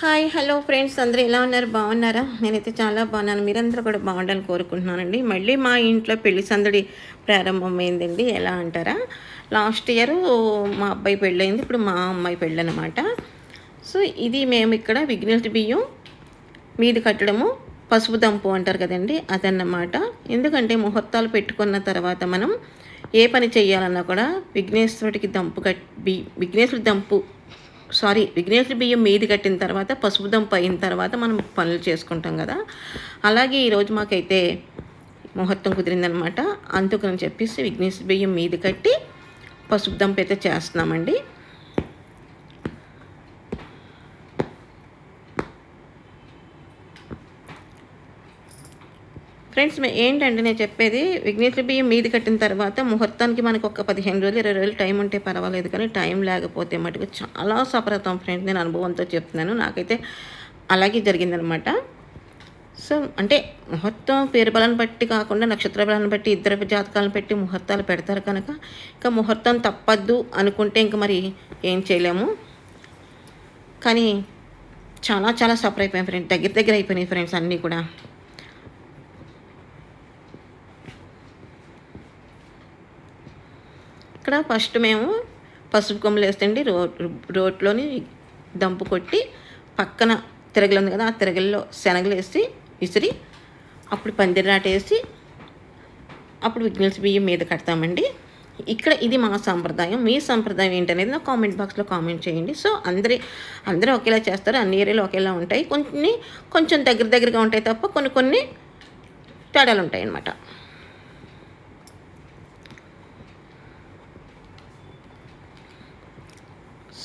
Hi hello friends. అందరూ ఎలా ఉన్నారు? బాగున్నారా? నేనైతే చాలా బాగున్నాను. మీరందరూ కూడా బాగుండాలని కోరుకుంటున్నానండి. మళ్ళీ మా ఇంట్లో పెళ్ళి సందడి ప్రారంభమైందండి. ఎలా అంటారా? లాస్ట్ ఇయర్ మా అబ్బాయి పెళ్ళయింది. ఇప్పుడు మా అమ్మాయి పెళ్ళి అనమాట సో ఇది మేము ఇక్కడ విఘ్నేష్ బియ్యం మీది కట్టడము పసుపు దంపు అంటారు కదండి అదన్నమాట. ఎందుకంటే ముహూర్తాలు పెట్టుకున్న తర్వాత మనం ఏ పని చేయాలన్నా కూడా విఘ్నేశ్వరుడికి దంపు కట్ బి విఘ్నేశ్వరుడి దంపు సారీ విఘ్నేశ్వర బియ్యం మీది కట్టిన తర్వాత పసుపు అయిన తర్వాత మనం పనులు చేసుకుంటాం కదా. అలాగే ఈరోజు మాకైతే ముహూర్తం కుదిరిందనమాట. అందుకని చెప్పేసి విఘ్నేశ్వర బియ్యం మీది కట్టి పసుపు అయితే చేస్తున్నామండి. ఫ్రెండ్స్ ఏంటంటే నేను చెప్పేది విఘ్నేశ్వర బియ్యం మీది కట్టిన తర్వాత ముహూర్తానికి మనకు ఒక పదిహేను రోజులు ఇరవై రోజులు టైం ఉంటే పర్వాలేదు కానీ టైం లేకపోతే మటుకు చాలా సఫరతాం ఫ్రెండ్స్ నేను అనుభవంతో చెప్తున్నాను. నాకైతే అలాగే జరిగిందనమాట. సో అంటే ముహూర్తం పేరు బలాన్ని బట్టి కాకుండా నక్షత్ర బలాన్ని బట్టి ఇద్దరు జాతకాలను పెట్టి ముహూర్తాలు పెడతారు కనుక ఇంకా ముహూర్తం తప్పద్దు అనుకుంటే ఇంక మరి ఏం చేయలేము. కానీ చాలా చాలా సఫర్ ఫ్రెండ్స్ దగ్గర దగ్గర అయిపోయినాయి ఫ్రెండ్స్ అన్నీ కూడా. ఇక్కడ ఫస్ట్ మేము పసుపు కొమ్మలు వేస్తండి రో రోట్లోని దంపు కొట్టి పక్కన తిరగలు ఉంది కదా ఆ తిరగల్లో శనగలు వేసి విసిరి అప్పుడు పందిరాట వేసి అప్పుడు విఘ్నల్స్ బియ్యం మీద కడతామండి. ఇక్కడ ఇది మా సాంప్రదాయం. మీ సాంప్రదాయం ఏంటనేది నా కామెంట్ బాక్స్లో కామెంట్ చేయండి. సో అందరి అందరూ ఒకేలా చేస్తారు. అన్ని ఏరియాలు ఒకేలా ఉంటాయి. కొన్ని కొంచెం దగ్గర దగ్గరగా ఉంటాయి తప్ప కొన్ని కొన్ని తేడాలు ఉంటాయి అన్నమాట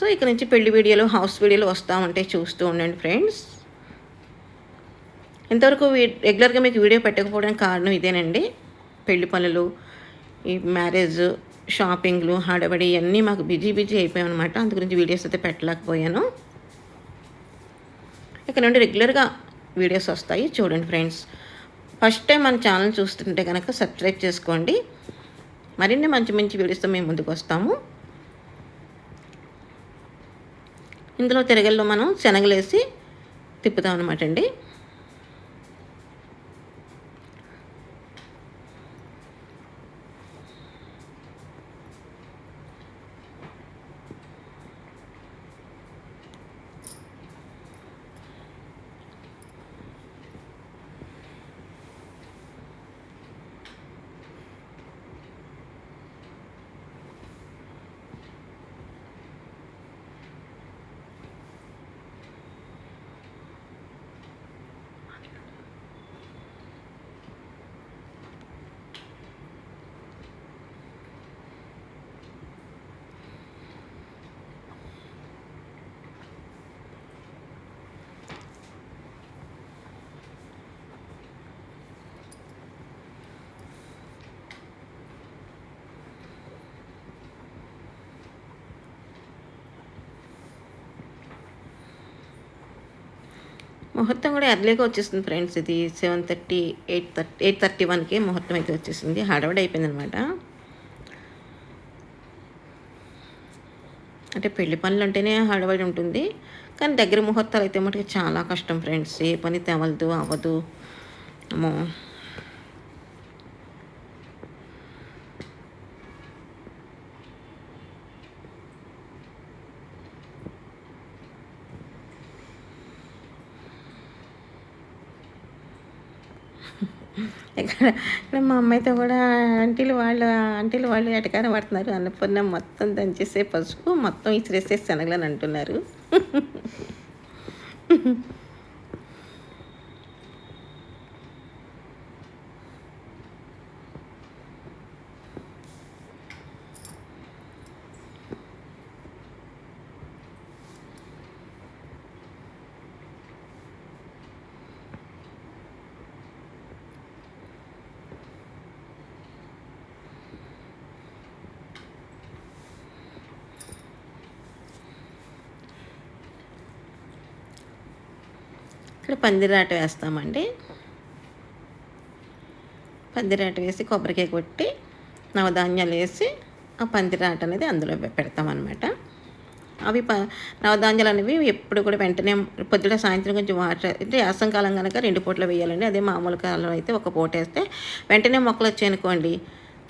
సో ఇక్కడ నుంచి పెళ్ళి వీడియోలు హౌస్ వీడియోలు వస్తామంటే చూస్తూ ఉండండి ఫ్రెండ్స్. ఇంతవరకు వీ- రెగ్యులర్గా మీకు వీడియో పెట్టకపోవడానికి కారణం ఇదేనండి. పెళ్ళి పనులు ఈ మ్యారేజ్ షాపింగ్లు హడబడి ఇవన్నీ మాకు బిజీ బిజీ అయిపోయాం అనమాట అందు గురించి వీడియోస్ అయితే పెట్టలేకపోయాను. ఇక్కడ నుండి రెగ్యులర్గా వీడియోస్ వస్తాయి. చూడండి ఫ్రెండ్స్. ఫస్ట్ టైం మన ఛానల్ చూస్తుంటే కనుక సబ్స్క్రైబ్ చేసుకోండి. మరిన్ని మంచి మంచి వీడియోస్తో మేము ముందుకు వస్తాము. ఇందులో తిరగల్లో మనం శనగలేసి తిప్పుతాం అనమాట అండి. ముహూర్తం కూడా ఎర్లీగా వచ్చేస్తుంది ఫ్రెండ్స్. ఇది seven thirty eight thirty eight thirty వన్కి ముహూర్తం అయితే వచ్చేసింది. హడావిడి అయిపోయింది అనమాట అంటే పెళ్ళి పనులు అంటేనే హడావిడి ఉంటుంది. కానీ దగ్గర ముహూర్తాలు అయితే మటుకు చాలా కష్టం ఫ్రెండ్స్. ఏ పని తెవలదు అవ్వదు. అమ్మో. ఇక్కడ ఇక్కడ మా అమ్మాయితో కూడా ఆంటీలు వాళ్ళు ఆంటీలు వాళ్ళు ఎటకారం పడుతున్నారు. అన్నపూర్ణ మొత్తం దంచేసే పసుపు మొత్తం ఇసిరేసే శనగలని అంటున్నారు. ఇక్కడ పందిరాట వేస్తామండి. పందిరాట వేసి కొబ్బరికాయ కొట్టి నవధాన్యాలు వేసి ఆ పందిరాట అనేది అందులో పెడతామన్నమాట. అవి ప నవధాన్యాలు అనేవి ఎప్పుడు కూడా వెంటనే పొద్దున సాయంత్రం కొంచెం వాటర్ అంటే యాసంకాలం కనుక రెండు పూటలు వేయాలండి. అదే మామూలు కాలంలో అయితే ఒక పూట వేస్తే వెంటనే మొక్కలు వచ్చాయనుకోండి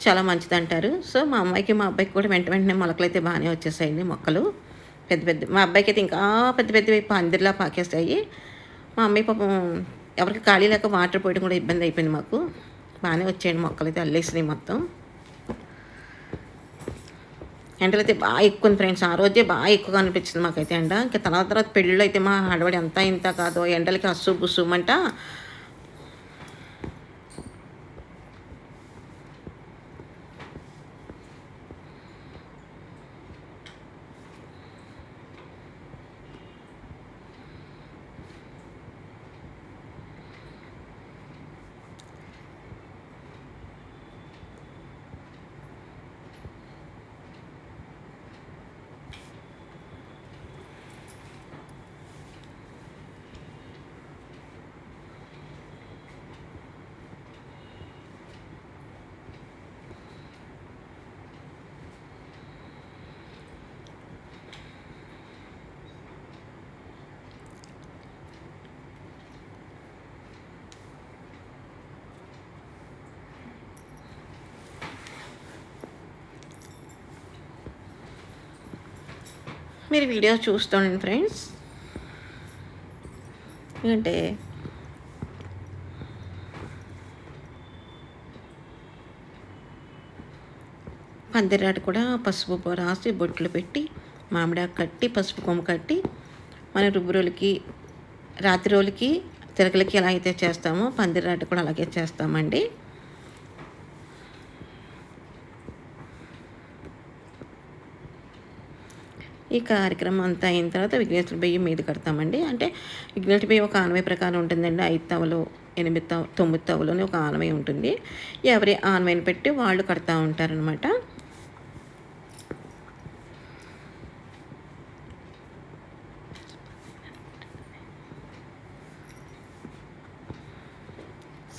చాలా మంచిది అంటారు. సో మా అమ్మాయికి మా అబ్బాయికి కూడా వెంట వెంటనే మొలకలు అయితే బాగానే వచ్చేసాయండి మొక్కలు. పెద్ద పెద్ద మా అబ్బాయికి అయితే ఇంకా పెద్ద పెద్దవి పందిరిలా పాకేస్తాయి. మా అమ్మాయి పాపం ఎవరికి ఖాళీ లేక వాటర్ పోయడం కూడా ఇబ్బంది అయిపోయింది మాకు. బాగానే వచ్చేయండి మొక్కలు అయితే అల్లేసినాయి మొత్తం. ఎండలు అయితే బాగా ఎక్కువ ఉంది ఫ్రెండ్స్. ఆ రోజే బాగా ఎక్కువగా అనిపించింది మాకైతే ఎండ. ఇంకా తర్వాత తర్వాత పెళ్ళిళ్ళు అయితే మా హడవడి అంతా ఇంత కాదు. ఎండలకి అస్సు బుస్సుమంట మీరు వీడియో చూస్తుండండి ఫ్రెండ్స్. ఎందుకంటే పందిరాడు కూడా పసుపు రాసి బొట్లు పెట్టి మామిడాకు కట్టి పసుపు కొమ్మ కట్టి మన రుబ్బురోలకి రాత్రి రోజులకి తిరగలకి ఎలా అయితే చేస్తామో పందిరాట కూడా అలాగే చేస్తామండి. ఈ కార్యక్రమం అంతా అయిన తర్వాత విఘ్నేశ్వర బియ్యం మీద కడతామండి. అంటే విఘ్నేశ్వర బియ్యం ఒక ఆనవే ప్రకారం ఉంటుందండి. ఐదు తవలు ఎనిమిది తవ తొమ్మిది తవలు ఒక ఆనవై ఉంటుంది. ఎవరి ఆనవైని పెట్టి వాళ్ళు కడతా ఉంటారనమాట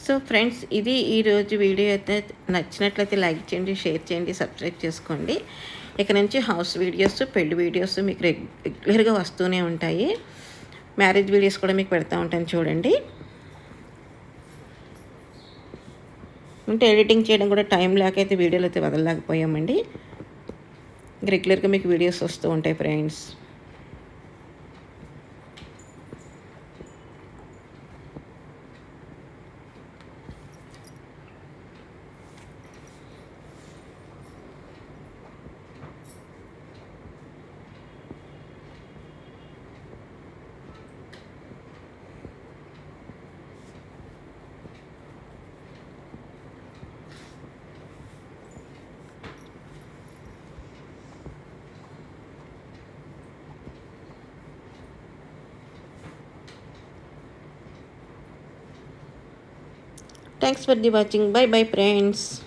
సో ఫ్రెండ్స్ ఇది ఈరోజు వీడియో అయితే నచ్చినట్లయితే లైక్ చేయండి షేర్ చేయండి సబ్స్క్రైబ్ చేసుకోండి. ఇక నుంచి హౌస్ వీడియోస్ పెళ్ళి వీడియోస్ మీకు రెగ్యులర్గా వస్తూనే ఉంటాయి. మ్యారేజ్ వీడియోస్ కూడా మీకు పెడతా ఉంటాను చూడండి. అంటే ఎడిటింగ్ చేయడం కూడా టైం లేకైతే వీడియోలు అయితే వదలలేకపోయామండి. రెగ్యులర్గా మీకు వీడియోస్ వస్తూ ఉంటాయి friends. thanks for the watching. Bye bye friends.